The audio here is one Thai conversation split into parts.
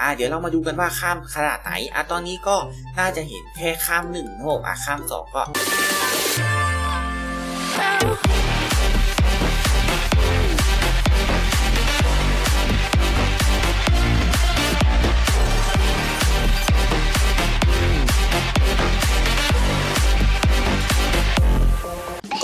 อ่าเดี๋ยวเรามาดูกันว่าข้ามขนาดไหนอะตอนนี้ก็น่าจะเห็นแค่ข้ามหนึ่งโอะข้ามสองก็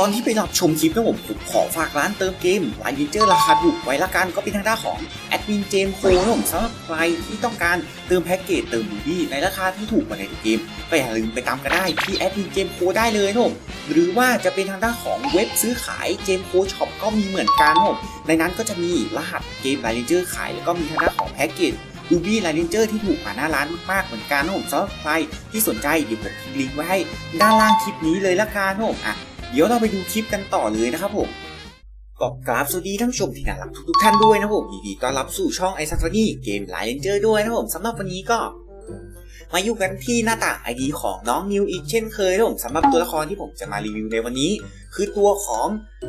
อนที่ไปรับชมคลิปนะผมผมขอฝากร้านเติมเกมไลน์เจอร์ราคาถูกไว้ละกันก็เป็นทางด้านของแอดมินเจมโคนะผมสำหรับใครที่ต้องการเติมแพ็กเกจเติมบูบี้ในราคาที่ถูกกว่าในเกม ก็อย่าลืมไปตามกันได้ที่แอดมินเจมโคได้เลยนะผมหรือว่าจะเป็นทางด้านของเว็บซื้อขายเจมโคช็อปก็มีเหมือนกันนะผมในนั้นก็จะมีรหัสเกมไลน์เจอร์ขายแล้วก็มีทางด้านของแพ็กเกจดูบี้ไลน์เรนเจอร์ที่ถูกกว่าหน้าร้านมากๆเหมือนกันนะผมสำหรับใครที่สนใจเดี๋ยวผมทิ้งลิงก์ไว้ให้ด้านล่างคลิปนี้เลยละกันนะผมอะ เดี๋ยวเราไปดูคลิปกันต่อเลยนะครับผมก็กราฟสวัสดีท่านผู้ชมที่น่ารักทุกท่านด้วยนะผมยินดีต้อนรับสู่ช่องไอซันฟนี่เกมไลน์เรนเจอร์ด้วยนะผมสำหรับวันนี้ก็ มาอยู่กันที่หน้าต่างไอดีของน้องนิวอีกเช่นเคยนะผมสำหรับตัวละครที่ผมจะมารีวิวในวันนี้ คือตัวของ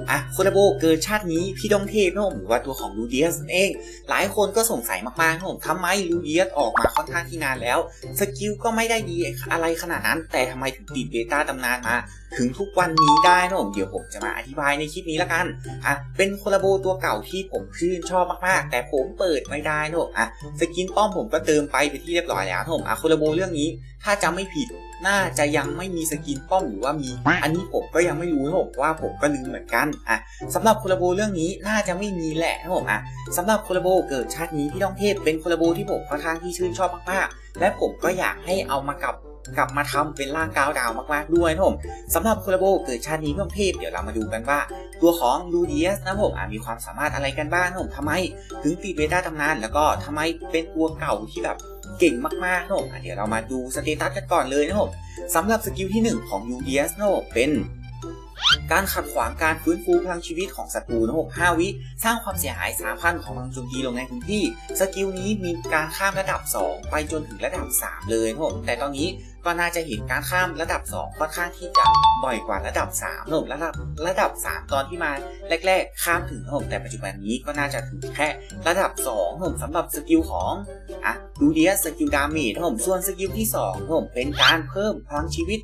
อะโคนาโบเกิดชาตินี้พี่ดองเทพนะผมหรือว่าตัวของลูเดียสนั่นเอง หลายคนก็สงสัยมากๆนะผมทำไมลูเดียสออกมาค่อนข้างที่นานแล้ว สกิลก็ไม่ได้ดีอะไรขนาดนั้น แต่ทำไมถึงติดเบต้าตำนานมา ถึงทุกวันนี้ได้นะผมเดี๋ยวผมจะมาอธิบายในคลิปนี้ละกันอะเป็นโคลาโบตัวเก่าที่ผมชื่นชอบมากๆ แต่ผมเปิดไม่ได้นะผมอะสกินป้อมผมก็เติมไปไปที่เรียบร้อยแล้วนะผมอะโคลาโบเรื่องนี้ ถ้าจำไม่ผิดน่าจะยังไม่มีสกินป้อมหรือว่ามี อันนี้ผมก็ยังไม่รู้นะผมว่าผมก็ลืมเหมือนกันอะสำหรับโคลาโบเรื่องนี้น่าจะไม่มีแหละนะผมอะสำหรับโคลาโบเกิดชาตินี้พี่ต้องเทพเป็นโคลาโบที่ผมค่อนข้างที่ชื่นชอบมากๆและผมก็อยากให้เอามากลับกลับมาทำเป็นร่างก้าวดาวมากๆด้วยนะผมสำหรับโคลาโบเกิดชาตินี้พี่ต้องเทพเดี๋ยวเรามาดูกันว่า ตัวของลูเดียสนะผมอะมีความสามารถอะไรกันบ้างนะผมทำไม ถึงติดเบต้าตำนาน แล้วก็ทำไมเป็นตัวเก่าที่แบบ เก่งมากๆนะผมอะเดี๋ยวเรามาดูสเตตัสกันก่อนเลยนะผมสำหรับสกิลที่ 1 ของ UDS นะผมเป็นการขัดขวางการฟื้นฟูพลังชีวิตของศัตรูนะผม5วิ สร้างความเสียหาย 3,000 ของพลังโจมตีลงในพื้นที่ สกิลนี้มีการข้ามระดับ 2 ไปจนถึงระดับ 3 เลยนะผมแต่ตอนนี้ ก็น่าจะเห็นการข้ามระดับ 2 ค่อนข้างที่จะบ่อยกว่าระดับ3นะผมระดับระดับ 3 ตอนที่มาแรก ๆ ข้ามถึงนะผมแต่ปัจจุบันนี้ก็น่าจะถึงแค่ระดับ2นะผมสำหรับสกิลของอะดูเดียสกิลดาเมจนะผมส่วนสกิลที่2นะผมเป็นการเพิ่มพลังชีวิต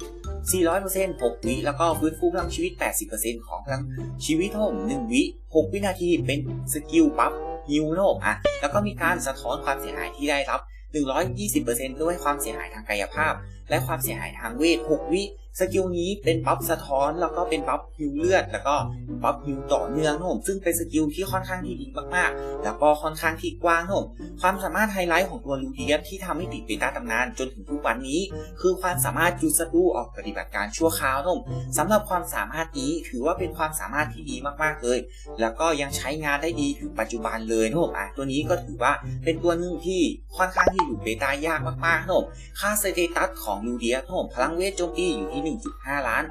400% 6 วิแล้วก็ฟื้นฟูพลังชีวิต 80%ของพลังชีวิตทั้งหม1 วิ 6 วินาทีเป็นสกิลปั๊บฮิวโนอะแล้วก็มีการสะท้อนความเสียหายที่ได้รับ 120%ด้วยความเสียหายทางกายภาพ และความเสียหายทางเวท 6 วิ สกิลนี้เป็นบัฟสะท้อนแล้วก็เป็นบัฟฮิวเลือด แล้วก็บัฟฮิวต่อเนื่องนะผมซึ่งเป็นสกิลที่ค่อนข้างที่ดีมากๆ แล้วก็ค่อนข้างที่กว้างนะผมความสามารถไฮไลท์ของตัวลูเดียสที่ทำให้ติดเบต้าตำนานจนถึงทุกวันนี้ คือความสามารถจุดศัตรูออกปฏิบัติการชั่วคราวนะผมสำหรับความสามารถนี้ถือว่าเป็นความสามารถที่ดีมากๆเลย แล้วก็ยังใช้งานได้ดีถึงปัจจุบันเลยนะผมอะตัวนี้ก็ถือว่าเป็นตัวหนึ่งที่ค่อนข้างที่อยู่เบต้ายากมากๆนะผมค่าสเตตัสของลูเดียสนะผมพลังเวทโจมตีอยู่ที่1.5 ล้าน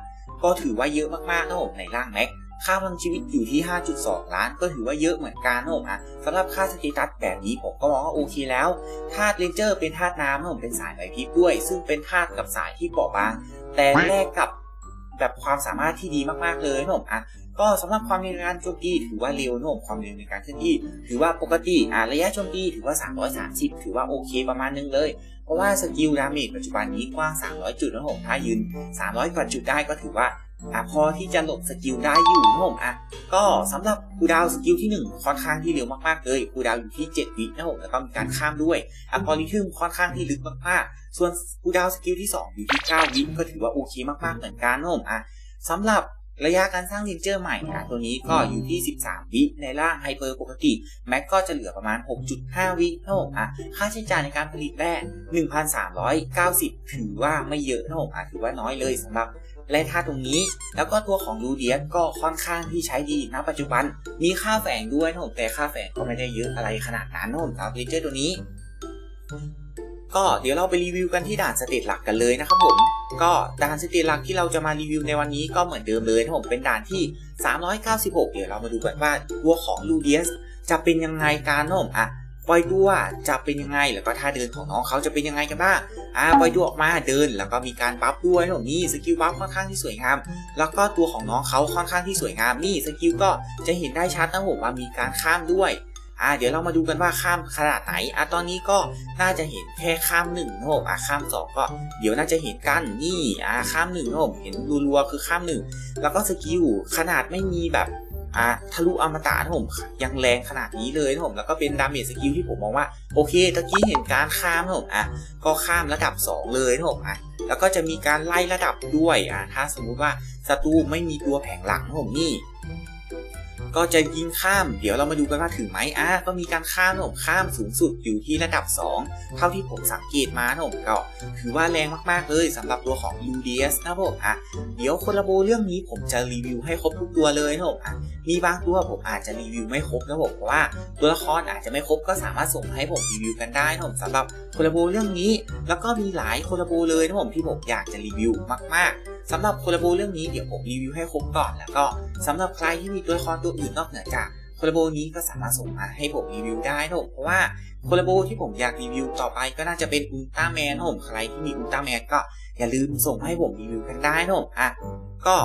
ก็ถือว่าเยอะมากๆนะผมในร่างแม็กค่าพลังชีวิตอยู่ที่ 5.2 ล้าน ก็ถือว่าเยอะเหมือนกันนะผมนะสำหรับค่าสเตตัสแบบนี้ผมก็มองว่าโอเคแล้วธาตุเรนเจอร์เป็นธาตุน้ำนะผมเป็นสายไหลพิบด้วย ซึ่งเป็นธาตุกับสายที่เปราะบาง แต่แลกกับ แบบความสามารถที่ดีมากๆเลยนะผมอะก็สำหรับความเร็วในการโจมตีถือว่าเร็วนะผมความเร็วในการเคลื่อนที่ ถือว่าปกติอ่าระยะโจมตีถือว่า 330 ถือว่าโอเคประมาณนึงเลย เพราะว่าสกิลดาเมจปัจจุบันนี้กว้าง 300 จุดนะผมถ้ายืน 300 กว่าจุดได้ก็ถือว่าอะพอที่จะหลบสกิลได้อยู่นะผมอะก็สำหรับคูดาวสกิลที่ 1 ค่อนข้างที่เร็วมากๆเลยคูดาวอยู่ที่ 7 วินะผมแล้วก็มีการข้ามด้วยอัลกอริทึมค่อนข้างที่ลึกมากๆ ส่วนคูลดาวน์สกิลที่ 2 อยู่ที่ 9 วิก็ถือว่าโอเคมากๆเหมือนกันนะผมอะสำหรับระยะการสร้างเรนเจอร์ใหม่อะตัวนี้ก็อยู่ที่ 13 วิในร่างไฮเปอร์ปกติ แม็กก็จะเหลือประมาณ 6.5 วินะผมอะค่าใช้จ่ายในการผลิตแร่ 1,390 ถือว่าไม่เยอะนะผมอะถือว่าน้อยเลยสำหรับแร่ธาตุตรงนี้ แล้วก็ตัวของลูเดียสก็ค่อนข้างที่ใช้ดีณปัจจุบัน มีค่าแฝงด้วยนะผมแต่ค่าแฝงก็ไม่ได้เยอะอะไรขนาดนั้นนะผมสำหรับเรนเจอร์ตัวนี้ ก็เดี๋ยวเราไปรีวิวกันที่ด่านสเตจหลักกันเลยนะครับผม ก็ด่านสเตจหลักที่เราจะมารีวิวในวันนี้ก็เหมือนเดิมเลยนะผมเป็นด่านที่ 396 เดี๋ยวเรามาดูกันว่าตัวของลูเดียสจะเป็นยังไงการนะผมอะปล่อยตัวจะเป็นยังไงแล้วก็ท่าเดินของน้องเขาจะเป็นยังไงกันบ้างอ่าปล่อยตัวออกมาเดินแล้วก็มีการบัฟด้วยนะผมนี่สกิลบัฟค่อนข้างที่สวยงาม แล้วก็ตัวของน้องเขาค่อนข้างที่สวยงามนี่สกิลก็จะเห็นได้ชัดนะผมว่ามีการข้ามด้วย อ่าเดี๋ยวเรามาดูกันว่าข้ามขนาดไหนอะตอนนี้ก็น่าจะเห็นแค่ข้ามหนึ่งนะครับผมอะข้ามสองก็เดี๋ยวน่าจะเห็นกันนี่อ่าข้ามหนึ่งนะผมเห็นรัวๆคือข้ามหนึ่งแล้วก็สกิลขนาดไม่มีแบบอะทะลุอมตะนะผมยังแรงขนาดนี้เลยนะผมแล้วก็เป็นดาเมจสกิลที่ผมมองว่าโอเคตะกี้เห็นการข้ามนะผมอะก็ข้ามระดับ 2 เลยนะผมอะแล้วก็จะมีการไล่ระดับด้วยอะถ้าสมมุติว่าศัตรูไม่มีตัวแผงหลังนะผมนี่ ก็จะยิงข้าม เดี๋ยวเรามาดูกันว่าถึงไหมอะก็มีการข้ามนะผมข้ามสูงสุดอยู่ที่ระดับ 2 เท่าที่ผมสังเกตมานะผมก็ถือว่าแรงมากๆเลยสำหรับตัวของ u d s นะผมอะเดี๋ยวคนละโบเรื่องนี้ผมจะรีวิวให้ครบทุกตัวเลยนะผมอะ มีบางตัวผมอาจจะรีวิวไม่ครบนะผมเพราะว่าตัวละครอาจจะไม่ครบก็สามารถส่งมาให้ผมรีวิวกันได้นะผมสำหรับคนละโบเรื่องนี้ แล้วก็มีหลายคนละโบเลยนะผมที่ผมอยากจะรีวิวมากๆสำหรับคนละโบเรื่องนี้เดี๋ยวผมรีวิวให้ครบก่อนแล้วก็สำหรับใครที่มีตัวละครตัวอื่นนอกเหนือจากคอลลาโบนี้ก็สามารถส่งมาให้ผมรีวิวได้นะผมเพราะว่าคอลลาโบที่ผมอยากรีวิวต่อไปก็น่าจะเป็นอุลตร้าแมนนะผมใครที่มีอุลตร้าแมนก็อย่าลืมส่งมาให้ผมรีวิวกันได้นะผมอะก็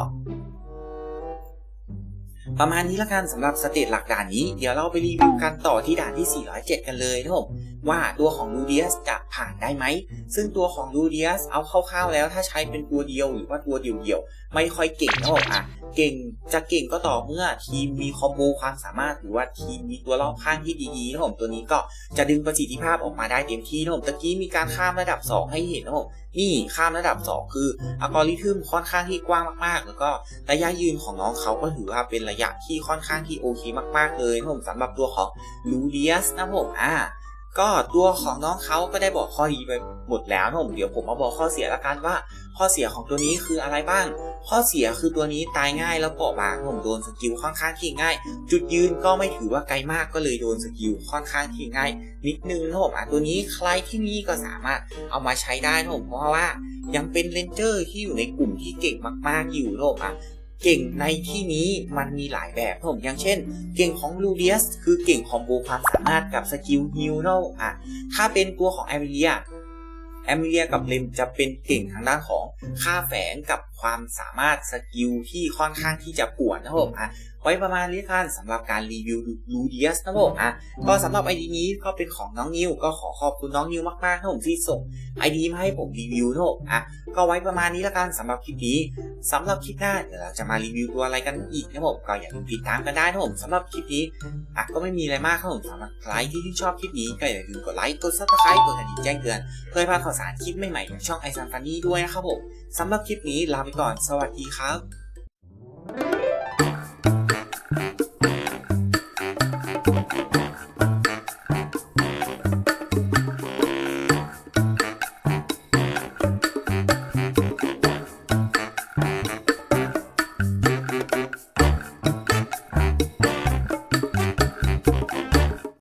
ประมาณนี้ละกันสำหรับสเตจหลักด่านนี้ เดี๋ยวเราไปรีวิวกันต่อที่ด่านที่ 407 กันเลยนะผมว่าตัวของลูเดียสจะผ่านได้ไหม ซึ่งตัวของลูเดียสเอาคร่าวๆแล้วถ้าใช้เป็นตัวเดียวหรือว่าตัวเดียวๆไม่ค่อยเก่งนะผมอะ เก่งจะเก่งก็ต่อเมื่อทีมมีคอมโบความสามารถ หรือว่าทีมมีตัวรอบข้างที่ดีๆนะผมตัวนี้ก็จะดึงประสิทธิภาพออกมาได้เต็มที่นะผมตะกี้มีการข้ามระดับ 2 ให้เห็นนะผมนี่ข้ามระดับ 2 คืออัลกอริทึมค่อนข้างที่กว้างมากๆ แล้วก็ระยะยืนของน้องเขาก็ถือว่าเป็นระยะที่ค่อนข้างที่โอเคมากๆเลยนะผมสำหรับตัวของลูเดียสนะผมอ่า ก็ตัวของน้องเขาก็ได้บอกข้อดีไปหมดแล้วนะผมเดี๋ยวผมมาบอกข้อเสียละกันว่า ข้อเสียของตัวนี้คืออะไรบ้าง ข้อเสียคือตัวนี้ตายง่ายแล้วเปราะบางผมโดนสกิลค่อนข้างที่ง่าย จุดยืนก็ไม่ถือว่าไกลมากก็เลยโดนสกิลค่อนข้างที่ง่าย นิดนึงนะผมอะตัวนี้ใครที่มีก็สามารถเอามาใช้ได้นะผมเพราะว่ายังเป็นเลนเจอร์ที่อยู่ในกลุ่มที่เก่งมาก ๆ อยู่นะผมอะ เก่งในที่นี้มันมีหลายแบบผมอย่างเช่น เก่งของลูเดียสคือเก่งคอมโบความสามารถกับสกิลฮิลนะอะถ้าเป็นตัวของแอมิเลียแอมิเลียกับเลมจะเป็นเก่งทางด้านของค่าแฝงกับความสามารถสกิลที่ค่อนข้างที่จะปวดนะครับผมอะไว้ประมาณนี้กันสำหรับการรีวิวลูเดียสนะครับผมอะก็สำหรับไอดีนี้ก็เป็นของน้องนิวก็ขอขอบคุณน้องนิวมากๆนะครับผมที่ส่งไอดีมาให้ผมรีวิวนะครับผมอะก็ไว้ประมาณนี้ละกันสำหรับคลิปนี้สำหรับคลิปหน้าเดี๋ยวเราจะมารีวิวตัวอะไรกันอีกนะครับผมก็อย่าลืมติดตามกันได้นะครับผมสำหรับคลิปนี้อะก็ไม่มีอะไรมากครับผมสำหรับใครที่ชื่นชอบคลิปนี้ก็อย่าลืมกดไลค์กดซับสไครต์กดกระดิ่งแจ้งเตือนเพื่อให้พลาดข่าวสารคลิปใหม่ๆของช่องไอซันฟันนี่ด้วยนะครับผมสำหรับคลิปนี้ลาไปก่อน สวัสดีครับ